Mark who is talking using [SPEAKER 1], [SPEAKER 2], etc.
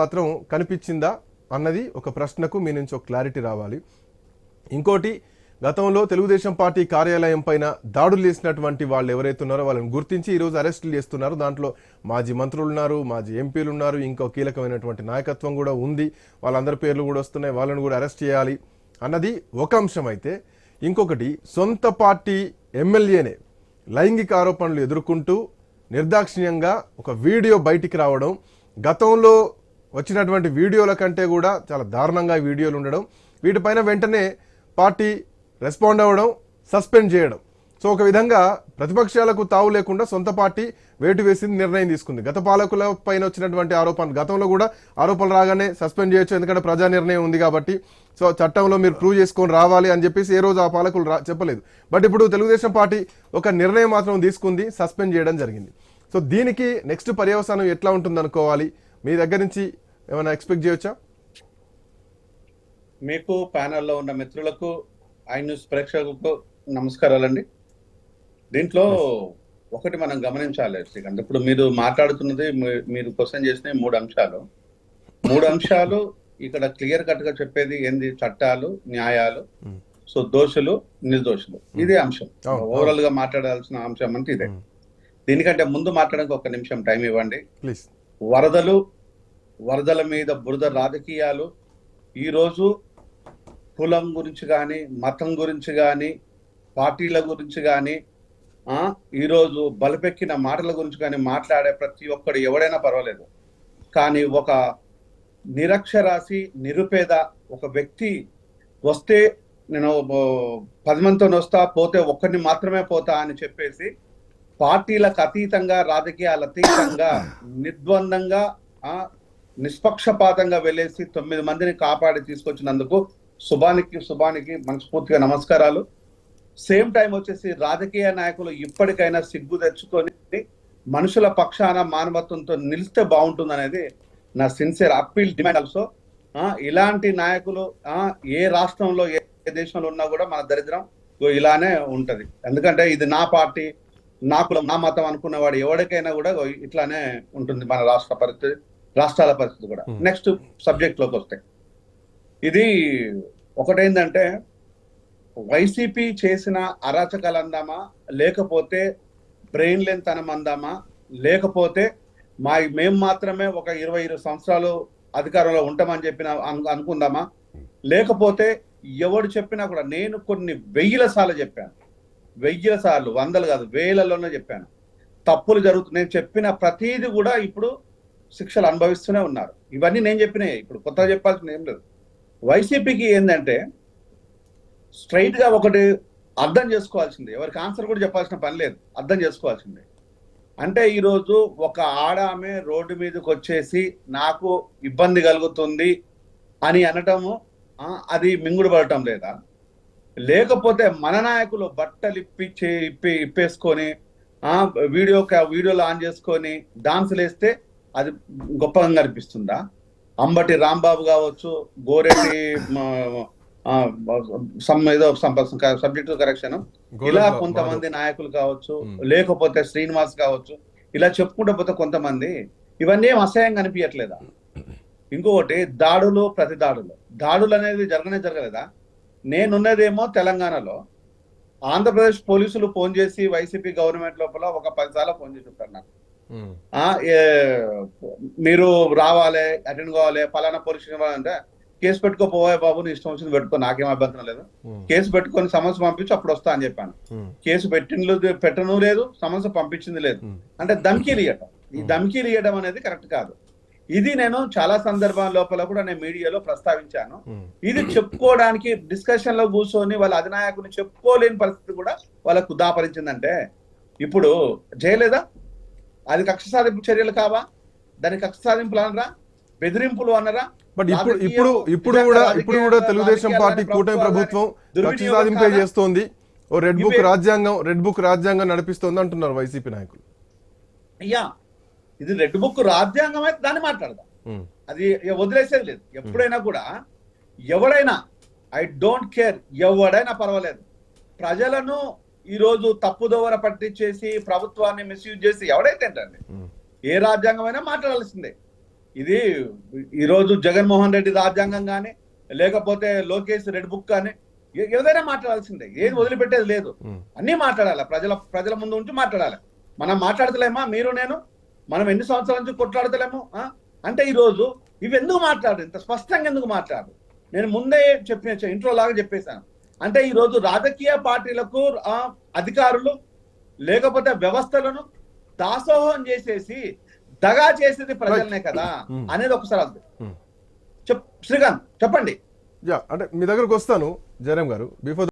[SPEAKER 1] మాత్రం కనిపించిందా అన్నది ఒక ప్రశ్నకు మీ నుంచి ఒక క్లారిటీ రావాలి. ఇంకోటి గతంలో తెలుగుదేశం పార్టీ కార్యాలయం పైన దాడులు చేసినటువంటి వాళ్ళు ఎవరైతే ఉన్నారో వాళ్ళని గుర్తించి ఈరోజు అరెస్టులు చేస్తున్నారు. దాంట్లో మాజీ మంత్రులు ఉన్నారు మాజీ ఎంపీలు ఉన్నారు ఇంకో కీలకమైనటువంటి నాయకత్వం కూడా ఉంది. వాళ్ళందరి పేర్లు కూడా వస్తున్నాయి వాళ్ళని కూడా అరెస్ట్ చేయాలి అన్నది ఒక అంశం అయితే ఇంకొకటి సొంత పార్టీ ఎమ్మెల్యేనే లైంగిక ఆరోపణలు ఎదుర్కొంటూ నిర్దాక్షిణ్యంగా ఒక వీడియో బయటికి రావడం గతంలో వచ్చినటువంటి వీడియోల కంటే కూడా చాలా దారుణంగా వీడియోలు ఉండడం వీటిపైన వెంటనే పార్టీ రెస్పాండ్ అవ్వడం సస్పెండ్ చేయడం. సో ఒక విధంగా ప్రతిపక్షాలకు తావు లేకుండా సొంత పార్టీ వేటు వేసింది నిర్ణయం తీసుకుంది. గత పాలకుల పైన వచ్చినటువంటి ఆరోపణలు గతంలో కూడా ఆరోపణలు రాగానే సస్పెండ్ చేయొచ్చు ఎందుకంటే ప్రజా నిర్ణయం ఉంది కాబట్టి. సో చట్టంలో మీరు ప్రూవ్ చేసుకొని రావాలి అని చెప్పేసి ఏ రోజు ఆ పాలకులు రా చెప్పలేదు. బట్ ఇప్పుడు తెలుగుదేశం పార్టీ ఒక నిర్ణయం మాత్రం తీసుకుంది సస్పెండ్ చేయడం జరిగింది. సో దీనికి నెక్స్ట్ పర్యవసానం ఎట్లా ఉంటుంది అనుకోవాలి మీ దగ్గర నుంచి ఏమైనా ఎక్స్పెక్ట్ చేయొచ్చా?
[SPEAKER 2] మీకు ప్యానెల్లో ఉన్న మిత్రులకు ఐ న్యూస్ ప్రేక్షకులకు నమస్కారాలండి. దీంట్లో ఒకటి మనం గమనించాలి శ్రీకాంత్. ఇప్పుడు మీరు మాట్లాడుతున్నది మీరు క్వశ్చన్ చేసిన మూడు అంశాలు. మూడు అంశాలు ఇక్కడ క్లియర్ కట్గా చెప్పేది ఏంది? చట్టాలు న్యాయాలు
[SPEAKER 1] Hmm.
[SPEAKER 2] సో దోషులు నిర్దోషులు. ఇదే అంశం. ఓవరాల్గా మాట్లాడాల్సిన అంశం అంటే ఇదే.
[SPEAKER 1] Hmm.
[SPEAKER 2] దీనికంటే ముందు మాట్లాడడానికి ఒక నిమిషం టైం ఇవ్వండి.
[SPEAKER 1] ప్లీజ్
[SPEAKER 2] వరదలు వరదల మీద బురద రాజకీయాలు ఈరోజు కులం గురించి కానీ మతం గురించి కానీ పార్టీల గురించి కానీ ఈరోజు బలపెక్కిన మాటల గురించి కానీ మాట్లాడే ప్రతి ఒక్కడు ఎవడైనా పర్వాలేదు. కానీ ఒక నిరక్షరాశి నిరుపేద ఒక వ్యక్తి వస్తే నేను పది మందితో వస్తా పోతే ఒక్కరిని మాత్రమే పోతా అని చెప్పేసి పార్టీలకు అతీతంగా రాజకీయాల అతీతంగా నిర్ద్వందంగా ఆ నిష్పక్షపాతంగా వెళ్ళేసి తొమ్మిది మందిని కాపాడి తీసుకొచ్చినందుకు శుభానికి శుభానికి మనస్ఫూర్తిగా నమస్కారాలు. సేమ్ టైం వచ్చేసి రాజకీయ నాయకులు ఇప్పటికైనా సిగ్గు తెచ్చుకొని మనుషుల పక్షాన మానవత్వంతో నిలిస్తే బాగుంటుంది అనేది నా సిన్సియర్ అప్పీల్ డిమాండ్ ఆల్సో. ఇలాంటి నాయకులు ఆ, ఏ రాష్ట్రంలో ఏ దేశంలో ఉన్నా కూడా మన దరిద్రం ఇలానే ఉంటది. ఎందుకంటే ఇది నా పార్టీ నా కులం నా మతం అనుకున్నవాడు ఎవరికైనా కూడా ఇట్లానే ఉంటుంది మన రాష్ట్ర పరిస్థితి రాష్ట్రాల పరిస్థితి కూడా.
[SPEAKER 1] Hmm.
[SPEAKER 2] నెక్స్ట్ సబ్జెక్ట్లోకి వస్తే. ఇది ఒకటేంటంటే వైసీపీ చేసిన అరాచకాలు అందామా లేకపోతే బ్రెయిన్ లెంతనం అందామా లేకపోతే మా మేము మాత్రమే ఒక ఇరవై ఇరవై సంవత్సరాలు అధికారంలో ఉంటామని చెప్పిన అను- అనుకుందామా? లేకపోతే ఎవడు చెప్పినా కూడా నేను కొన్ని వెయ్యిల సార్లు చెప్పాను. వెయ్యిల సార్లు వందలు కాదు వేలలోనే చెప్పాను. తప్పులు జరుగుతున్నాయి నేను చెప్పిన ప్రతిదీ కూడా ఇప్పుడు శిక్షలు అనుభవిస్తూనే ఉన్నారు. ఇవన్నీ నేను చెప్పినాయి ఇప్పుడు కొత్తగా చెప్పాల్సింది ఏం లేదు. వైసీపీకి ఏంటంటే స్ట్రైట్గా ఒకటి అర్థం చేసుకోవాల్సింది. ఎవరికి ఆన్సర్ కూడా చెప్పాల్సిన పని లేదు అర్థం చేసుకోవాల్సిందే. అంటే ఈరోజు ఒక ఆడామె రోడ్డు మీదకి వచ్చేసి నాకు ఇబ్బంది కలుగుతుంది అని అనటము అది మింగుడు పడటం లేదా? లేకపోతే మన నాయకులు బట్టలు ఇప్పించి ఇప్పి ఇప్పేసుకొని ఆ వీడియో వీడియోలు ఆన్ చేసుకొని డాన్సులు వేస్తే అది గొప్పగా కనిపిస్తుందా అంబటి రాంబాబు కావచ్చు గోరెడ్డి సమ్ ఏదో సబ్జెక్ట్ కరెక్షన్. ఇలా కొంతమంది నాయకులు కావచ్చు. లేకపోతే శ్రీనివాస్ కావచ్చు ఇలా చెప్పుకుంటూ పోతే కొంతమంది ఇవన్నీ ఏం అసహ్యం కనిపించట్లేదా ఇంకొకటి దాడులు ప్రతి దాడులు. దాడులు అనేది జరగనే జరగలేదా? నేనున్నదేమో తెలంగాణలో. ఆంధ్రప్రదేశ్ పోలీసులు ఫోన్ చేసి వైసీపీ గవర్నమెంట్ లోపల ఒక పది సార్లు ఫోన్ చేసి ఉంటారు నాకు. మీరు రావాలి అటెండ్ కావాలి పలానా పోలీస్ స్టేషన్ అంటే కేసు పెట్టుకోపోయే బాబు నీ ఇష్టం వచ్చింది పెట్టుకో నాకేం అభ్యంతరం లేదు. కేసు పెట్టుకొని సమస్య పంపించి అప్పుడు వస్తా అని చెప్పాను. కేసు పెట్టిన పెట్టను లేదు సమస్య పంపించింది లేదు. అంటే ధమ్కీలు ఇవ్వటం ఈ ధమ్కీలు ఇవ్వడం అనేది కరెక్ట్ కాదు. ఇది నేను చాలా సందర్భాల లోపల కూడా నేను మీడియాలో ప్రస్తావించాను. ఇది చెప్పుకోవడానికి డిస్కషన్లో కూర్చొని వాళ్ళ అధినాయకుని చెప్పుకోలేని పరిస్థితి కూడా వాళ్ళకు దాపరించిందంటే ఇప్పుడు చేయలేదా? అది కక్ష సాధింపు చర్యలు కావా? దాని కక్ష సాధింపులు అనరా? బెదిరింపులు అనరా?
[SPEAKER 1] బట్ ఇప్పుడు ఇప్పుడు ఇప్పుడు కూడా ఇప్పుడు కూడా తెలుగుదేశం పార్టీ కూటమి ప్రభుత్వం కక్ష సాధింపే? చేస్తోంది. ఓ రెడ్ బుక్ రాజ్యాంగం రెడ్ బుక్ రాజ్యాంగం నడిపిస్తోంది అంటున్నారు వైసీపీ నాయకులు.
[SPEAKER 2] అయ్యా ఇది రెడ్ బుక్ రాజ్యాంగం అయితే దాన్ని మాట్లాడదాం. అది వదిలేసేది లేదు. ఎప్పుడైనా కూడా ఎవడైనా ఐ డోంట్ కేర్ ఎవడైనా పర్వాలేదు. ప్రజలను ఈ రోజు తప్పుదోవర పట్టించేసి ప్రభుత్వాన్ని మిస్యూజ్ చేసి ఎవడైతే ఏంటండి ఏ రాజ్యాంగమైనా మాట్లాడాల్సిందే. ఇది ఈరోజు జగన్మోహన్ రెడ్డి రాజ్యాంగం కానీ లేకపోతే లోకేష్ రెడ్ బుక్ కానీ ఏదైనా మాట్లాడాల్సిందే. ఏది వదిలిపెట్టేది లేదు. అన్నీ మాట్లాడాలి. ప్రజల ప్రజల ముందు ఉంచి మాట్లాడాలి. మనం మాట్లాడతలేమా? మీరు నేను? మనం ఎన్ని సంవత్సరాల నుంచి కొట్లాడతలేము? అంటే ఈ రోజు ఇవి ఎందుకు మాట్లాడు ఇంత స్పష్టంగా ఎందుకు మాట్లాడు నేను ముందే చెప్పి ఇంట్లో లాగా చెప్పేశాను అంటే ఈ రోజు రాజకీయ పార్టీలకు ఆ, అధికారులు లేకపోతే వ్యవస్థలను దాసోహం చేసేసి దగా చేసేది ప్రజలనే కదా
[SPEAKER 1] Hmm.
[SPEAKER 2] అనేది ఒకసారి అర్థం
[SPEAKER 1] ఉమ్.
[SPEAKER 2] చెప్ శ్రీకాంత్ చెప్పండి
[SPEAKER 1] అంటే మీ దగ్గరకు వస్తాను జయరాం గారు బిఫోర్